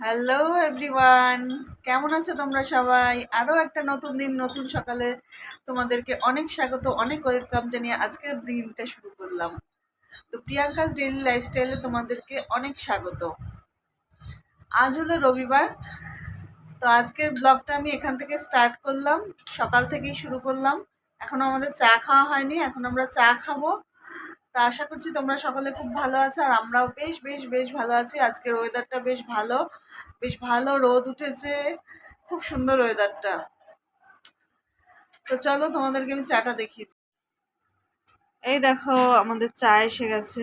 Hello everyone কেমন আছো তোমরা সবাই? আরও একটা নতুন দিন, নতুন সকালে তোমাদেরকে অনেক স্বাগত, অনেক ওয়েলকাম জানিয়ে আজকের দিনটা শুরু করলাম। তো প্রিয়াঙ্কাস ডেইলি লাইফস্টাইলে তোমাদেরকে অনেক স্বাগত। আজ হলো রবিবার, তো আজকের ব্লগটা আমি এখান থেকে স্টার্ট করলাম, সকাল থেকেই শুরু করলাম। এখনও আমাদের চা খাওয়া হয়নি, এখন আমরা চা খাব। তা আশা করছি তোমরা সকলে খুব ভালো আছো আর আমরাও বেশ বেশ বেশ ভালো আছি। আজকের ওয়েদারটা বেশ ভালো বেশ ভালো রোদ উঠেছে, খুব সুন্দর ওয়েদারটা তো চলো তোমাদেরকে আমি চাটা দেখি এই দেখো, আমাদের চা এসে গেছে।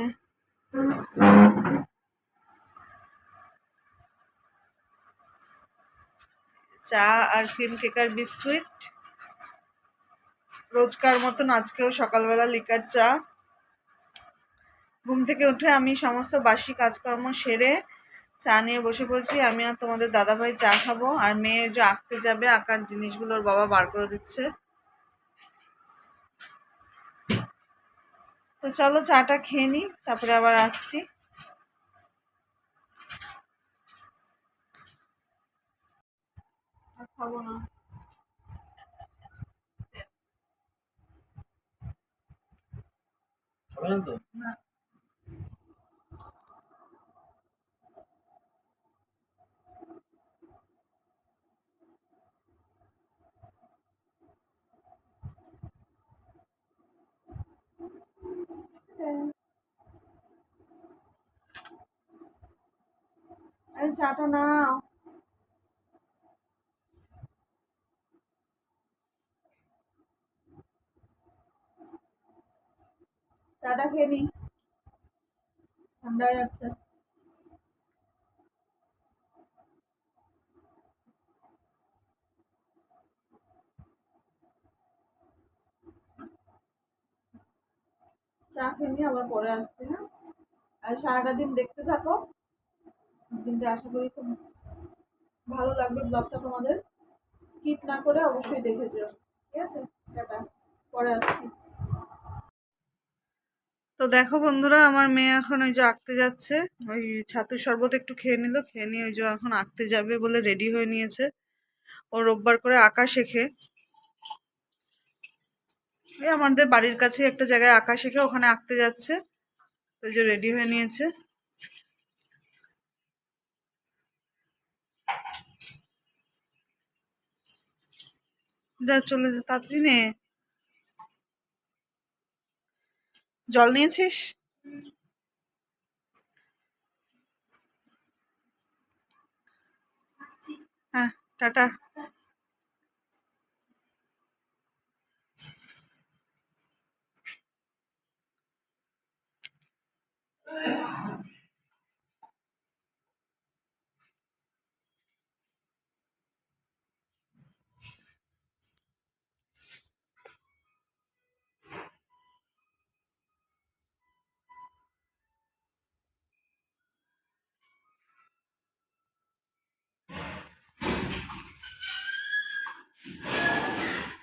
চা আর ক্রিম কেকার বিস্কুট রোজকার মতন আজকেও সকালবেলা লিকার চা। ঘুম থেকে উঠে আমি সমস্ত বাসি কাজকর্ম সেরে চা নিয়ে বসে পড়েছি। আমি আর তোমাদের দাদাভাই চা খাব। আর মেয়ে যে আঁকতে যাবে আঁকার জিনিসগুলোর বাবা বার করে দিচ্ছে। তো চলো চাটা খেয়ে নিই তারপরে আবার আসছি। খাব না তো? না। আরে চাটা নাও চাটা খেয়ে নি ঠান্ডা যাচ্ছে চা খেয়ে নি আবার পরে আসছি হ্যাঁ আর সারাটা দিন দেখতে থাকো। দিনটা আশা করি খুব ভালো লাগবে ব্লগটা তোমাদের। স্কিপ না করে অবশ্যই দেখে যেও। ঠিক আছে? টাটা। পরে আসছি। তো দেখো বন্ধুরা, আমার মেয়ে এখন ওই যে আঁকতে যাচ্ছে। ওই ছাতুর শরবত একটু খেয়ে নিল। খেয়ে নিয়ে ওই যে এখন আঁকতে যাবে বলে রেডি হয়ে নিয়েছে। ও রোববার করে আঁকা শেখে। আমাদের বাড়ির কাছে একটা জায়গায় আঁকা শেখে, ওখানে আঁকতে যাচ্ছে। ওই যে রেডি হয়ে নিয়েছে। যা চলে যা তাড়াতাড়ি নে জল নিয়েছিস? হ্যাঁ টাটা।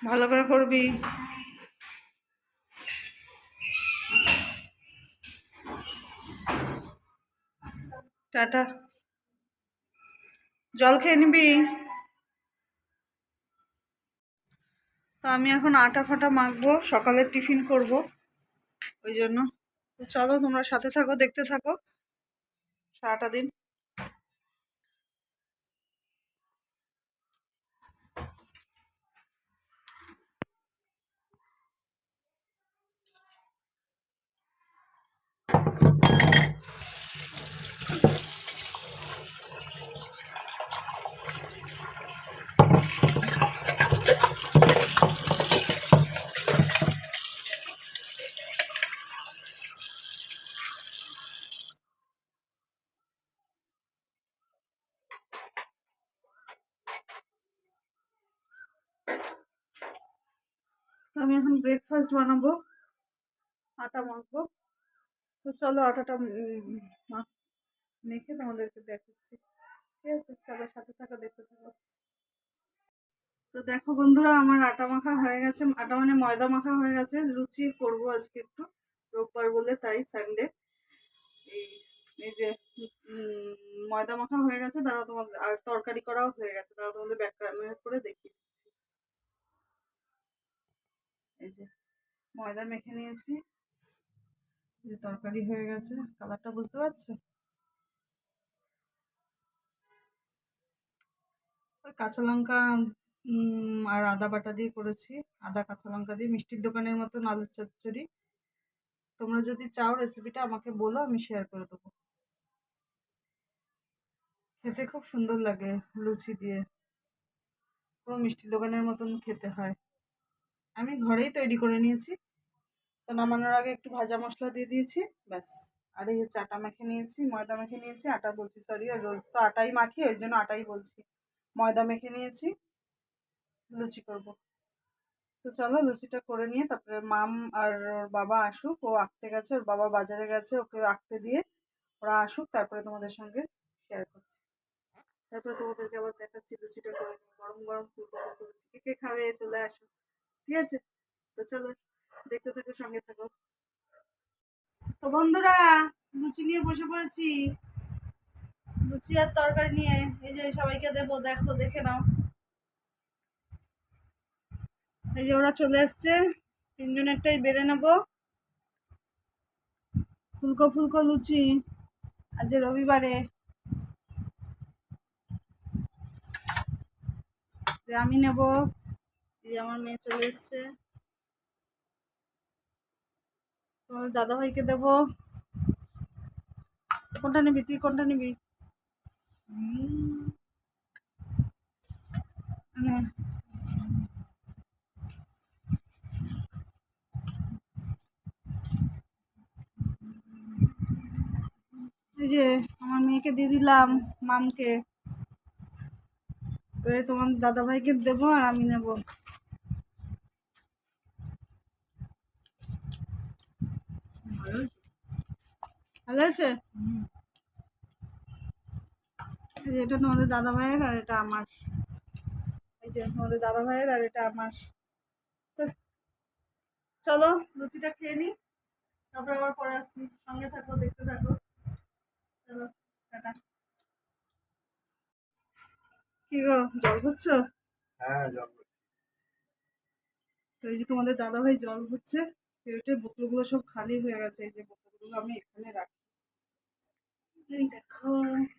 ভালো করে করবি। টাটা। জল খেয়ে নিবি? তো আমি এখন আটা ফাটা মাখবো সকালের টিফিন করব। ওই জন্য। চলো তোমরা সাথে থাকো, দেখতে থাকো। সারাটা দিন তো আমি এখন বানাবো আটা মাখবো। তো চলো আটাটা মেখে তোমাদেরকে দেখাচ্ছি। ঠিক আছে, চলো সাথে থাকো, দেখতে থাকো। তো দেখো বন্ধুরা, আমার আটা মাখা হয়ে গেছে। আটা মানে ময়দা মাখা হয়ে গেছে। লুচি করব আজকে একটু। রোববার বলে, তাই সানডে এই যে ময়দা মাখা হয়ে গেছে দাঁড়াও তোমাদের, আর তরকারি করাও হয়ে গেছে। তারা তোমাদের ব্যাক করে দেখি এই যে ময়দা মেখে নিয়েছি। যে তরকারি হয়ে গেছে। কালারটা বুঝতে পারছ? ওই কাঁচা লঙ্কা আর আদা বাটা দিয়ে করেছি। আদা, কাঁচা লঙ্কা দিয়ে মিষ্টির দোকানের মতন আলুর চচ্চড়ি। তোমরা যদি চাও রেসিপিটা আমাকে বলো, আমি শেয়ার করে দেবো। খেতে খুব সুন্দর লাগে লুচি দিয়ে। পুরো মিষ্টির দোকানের মতন খেতে হয়। আমি ঘরেই তৈরি করে নিয়েছি। তো নামানোর আগে একটু ভাজা মশলা দিয়ে দিয়েছি, ব্যাস। আর এই হচ্ছে আটা মেখে নিয়েছি, ময়দা মেখে নিয়েছি, আটা বলছি সরি আর রোজ তো আটাই মাখি, ওই জন্য আটাই বলছি। ময়দা মেখে নিয়েছি, লুচি করব। তো চলো লুচিটা করে নিয়ে, তারপরে মাম আর ওর বাবা আসুক, ও আঁকতে গেছে, ওর বাবা বাজারে গেছে, ওকে আঁকতে দিয়ে ওরা আসুক, তারপরে তোমাদের সঙ্গে শেয়ার করছি। তারপরে তোমাদেরকে আবার দেখাচ্ছি, লুচিটা করে। গরম গরম ফুলকো ফুলকো লুচি কে কে খাবে, চলে আসো। ঠিক আছে? তো চলো। দেখতে থাকো, সঙ্গে থাকো। তো বন্ধুরা, লুচি নিয়ে বসে পড়েছি। লুচি আর তরকারি নিয়ে, এই যে সবাইকে দেবো, দেখো, দেখে নাও। এই যে ওরা চলে এসছে তিনজনেরটাই বেড়ে নেব। ফুলকো ফুলকো লুচি, আজ রবিবারে। আমি নেব, এই যে আমার মেয়ে চলে এসছে। তোমাদের দাদা ভাইকে দেবো। কোনটা নিবি তুই কোনটা নিবি? উম, নে। এই যে আমার মেয়েকে দিয়ে দিলাম মামকে। তোমার দাদা ভাইকে দেবো আর আমি নেব। ভালো যে এটা তোমাদের দাদা ভাইয়ের আর এটা আমার। এই যে তোমাদের দাদা ভাইয়ের আর এটা আমার। চলো লুচিটা খেয়ে নি। তারপরে আবার পরে আসছি। সঙ্গে থাকো দেখতে থাকো। চলো টাটা। কি গো জল ঘুরছো হ্যাঁ জল। তো এই যে তোমাদের দাদা ভাই জল ঘুরছে পেটের বোতলগুলো সব খালি হয়ে গেছে। এই যে বোতলগুলো আমি এখানে রাখি। এই দেখো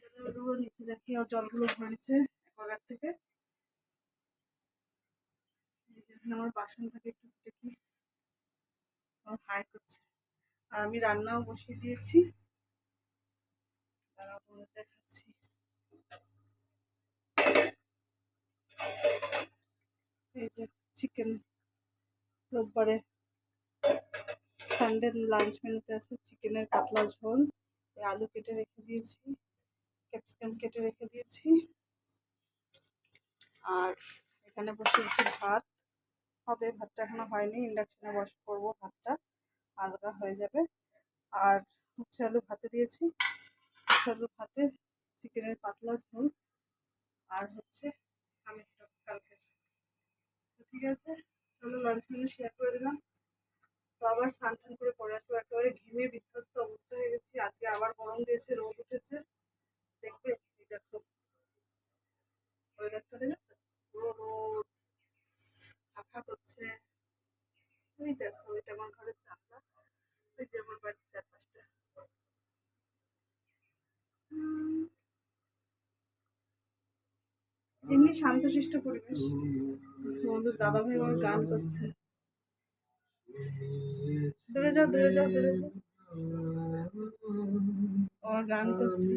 বোতলগুলো নিচে রাখি, আর জলগুলো ভরেছে অ্যাকোয়াগার্ড থেকে। আমার বাসন থাকে একটু আমার হাই করছে। আর আমি রান্নাও বসিয়ে দিয়েছি। দাঁড়াও দেখাচ্ছি। এই যে চিকেন রোববারে সানডে লাঞ্চ মেনুতে আছে চিকেনের পাতলা ঝোল আলু কেটে রেখে দিয়েছি, ক্যাপসিকাম কেটে রেখে দিয়েছি, আর এখানে বসে দিয়েছি ভাত। হবে, ভাতটা এখনও হয়নি, ইন্ডাকশনে বস, করব ভাতটা আলগা হয়ে যাবে। আর উচ্ছে আলু ভাতে দিয়েছি উচ্ছে আলু ভাতে চিকেনের পাতলা ঝোল, আর হচ্ছে আমি কালকে। ঠিক আছে, চলো লাঞ্চ মেনু শেয়ার করে দিলাম। আবার স্নান টান করে পরে আসব একেবারে ঘেমে বিধ্বস্ত অবস্থা হয়ে গেছি। আজকে আবার গরম দিয়েছে, রোদ উঠেছে। দেখবে দেখো। ওয়েদারটা দেখেছ? পুরো রোদ। ফাঁকা করছে। ওই দেখো, এটা আমার ঘরের চাপটা ওই যে আমার বাড়ির চারপাশটা। এমনি শান্তশিষ্ট পরিবেশ। তোমাদের দাদা ভাই আমার গান করছে। দূরে যাও দূরে যাও দূরে যাও। আমার গান করছি।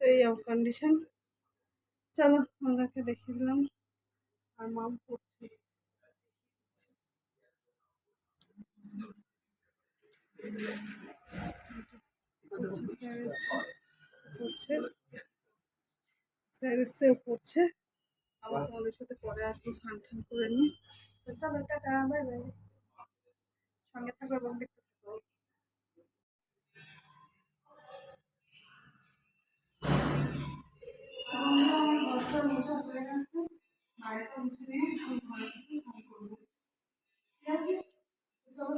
এই কন্ডিশন। চলো আমাদেরকে দেখিয়ে দিলাম। আর মাম পড়ছে পড়ছে ও পড়ছে আবার তোমাদের সাথে পরে আসব স্নান টান করে নিয়ে। তো চলো টাটা বাই বাই। সঙ্গে থাকো এবং দেখতে থাকো। মোছা হয়ে গেছে মায়েরটা মুছে নিয়ে আমি ঘরে থেকে স্নান করব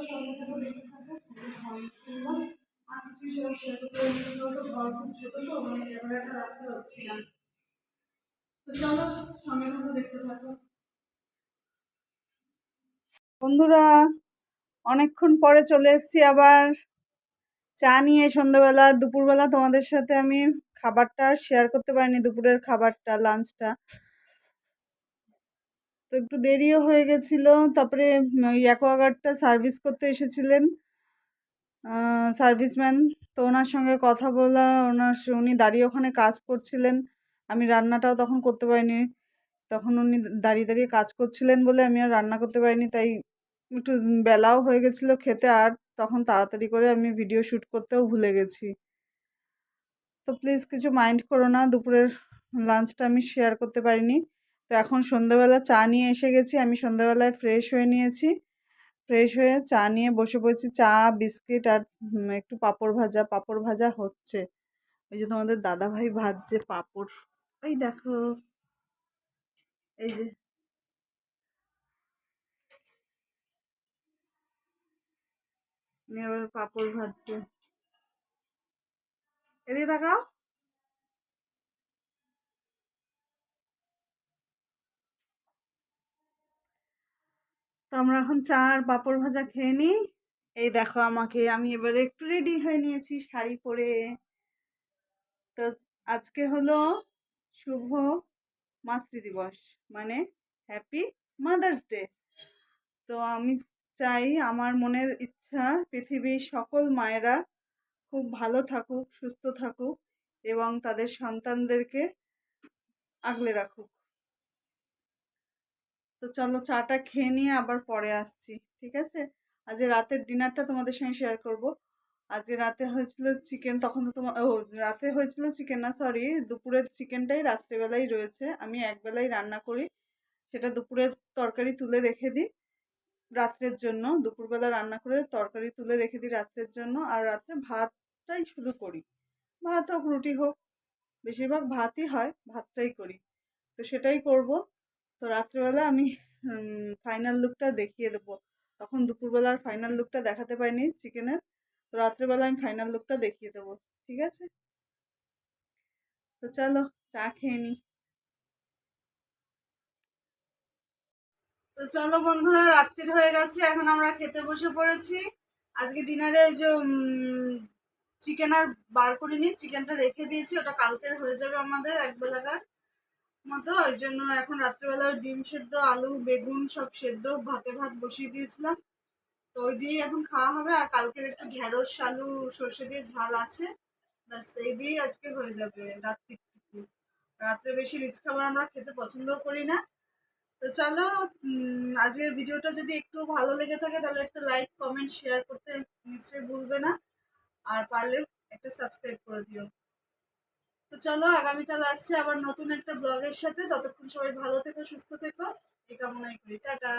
সঙ্গে থাকো দেখতে থাকো ভালো আর কিছু করতে তো ঘর খুব ছোট তো মানে ক্যামেরাটা রাখতে পারছি না বন্ধুরা, অনেকক্ষণ পরে চলে এসেছি আবার। চা নিয়ে সন্ধ্যাবেলা, দুপুরবেলা তোমাদের সাথে আমি খাবারটা শেয়ার করতে পারিনি, দুপুরের খাবারটা লাঞ্চটা তো একটু দেরিও হয়ে গেছিল, তারপরে ওই অ্যাকোয়াগার্ডটা সার্ভিস করতে এসেছিলেন। সার্ভিসম্যান তো ওনার সঙ্গে কথা বলা, ওনার উনি দাঁড়িয়ে ওখানে কাজ করছিলেন। আমি রান্নাটাও তখন করতে পারিনি। তখন উনি দাঁড়িয়ে দাঁড়িয়ে কাজ করছিলেন বলে আমি আর রান্না করতে পারিনি। তাই একটু বেলাও হয়ে গেছিল খেতে আর তখন তাড়াতাড়ি করে আমি ভিডিও শ্যুট করতেও ভুলে গেছি। তো প্লিজ কিছু মাইন্ড করো না, দুপুরের লাঞ্চটা আমি শেয়ার করতে পারিনি। তো এখন সন্ধ্যাবেলা চা নিয়ে এসে গেছি, আমি সন্ধ্যাবেলায় ফ্রেশ হয়ে নিয়েছি। ফ্রেশ হয়ে চা নিয়ে বসে পড়েছি, চা, বিস্কিট আর একটু পাঁপড় ভাজা। পাঁপড় ভাজা হচ্ছে। ওই যে তোমাদের দাদা ভাই ভাজছে পাঁপড়। ওই দেখো, এই যে আবার পাঁপড় ভাজছে। এদিকে তাকাও। তো আমরা এখন চা আর পাঁপড় ভাজা খেয়ে নিই। এই দেখো আমাকে, আমি এবারে একটু রেডি হয়ে নিয়েছি শাড়ি পরে। তো আজকে হলো শুভ মাতৃদিবস মানে হ্যাপি মাদার্স ডে তো আমি চাই আমার মনের ইচ্ছা পৃথিবীর সকল মায়েরা খুব ভালো থাকুক, সুস্থ থাকুক এবং তাদের সন্তানদেরকে আগলে রাখুক। তো চলো চাটা খেয়ে নিয়ে আবার পরে আসছি, ঠিক আছে? আজকে রাতের ডিনারটা তোমাদের সঙ্গে শেয়ার করব। আজকে রাতে হয়েছিল চিকেন তখন তো তোমার ও, রাতে হয়েছিল চিকেন না সরি দুপুরের চিকেনটাই রাত্রেবেলাই রয়েছে। আমি একবেলাই রান্না করি, সেটা দুপুরের তরকারি তুলে রেখে দিই রাত্রের জন্য। দুপুরবেলা রান্না করে তরকারি তুলে রেখে দিই রাত্রের জন্য। আর রাত্রে ভাতটাই শুধু করি। ভাত হোক, রুটি হোক, বেশিরভাগ ভাতই হয়, ভাতটাই করি। তো সেটাই করব। তো রাত্রেবেলা আমি ফাইনাল লুকটা দেখিয়ে দেবো। তখন দুপুরবেলার ফাইনাল লুকটা দেখাতে পারিনি চিকেনের তো রাত্রেবেলা আমি ফাইনাল লুকটা দেখিয়ে দেবো, ঠিক আছে? তো চলো, চা খেয়ে নিই তো চলো বন্ধুরা, রাত্রির হয়ে গেছে, এখন আমরা খেতে বসে পড়েছি। আজকে ডিনারে ওই যে চিকেন আর বার করিনি চিকেনটা রেখে দিয়েছি, ওটা কালকের হয়ে যাবে আমাদের এক বেলাকার মতো। ওই জন্য এখন রাত্রিবেলা ডিম সেদ্ধ, আলু, বেগুন সব সেদ্ধ, ভাতে ভাত বসিয়ে দিয়েছিলাম। তো ওই দিয়েই এখন খাওয়া হবে, আর কালকের একটু ঢেঁড়স, আলু, সর্ষে দিয়ে ঝাল আছে। ব্যাস, এই দিয়েই আজকে হয়ে যাবে রাত্রিটুকু রাত্রে বেশি রিচ খাবার আমরা খেতে পছন্দও করি না। তো চলো আজকের ভিডিওটা যদি একটু ভালো লেগে থাকে, তাহলে একটা লাইক, কমেন্ট, শেয়ার করতে নিশ্চয়ই ভুলবে না। আর পারলে একটা সাবস্ক্রাইব করে দিও। তো চলো, আগামীকাল আসছে আবার নতুন একটা ব্লগের সাথে। ততক্ষণ সবাই ভালো থেকো, সুস্থ থেকো। এই কামনাই করি। টাটা।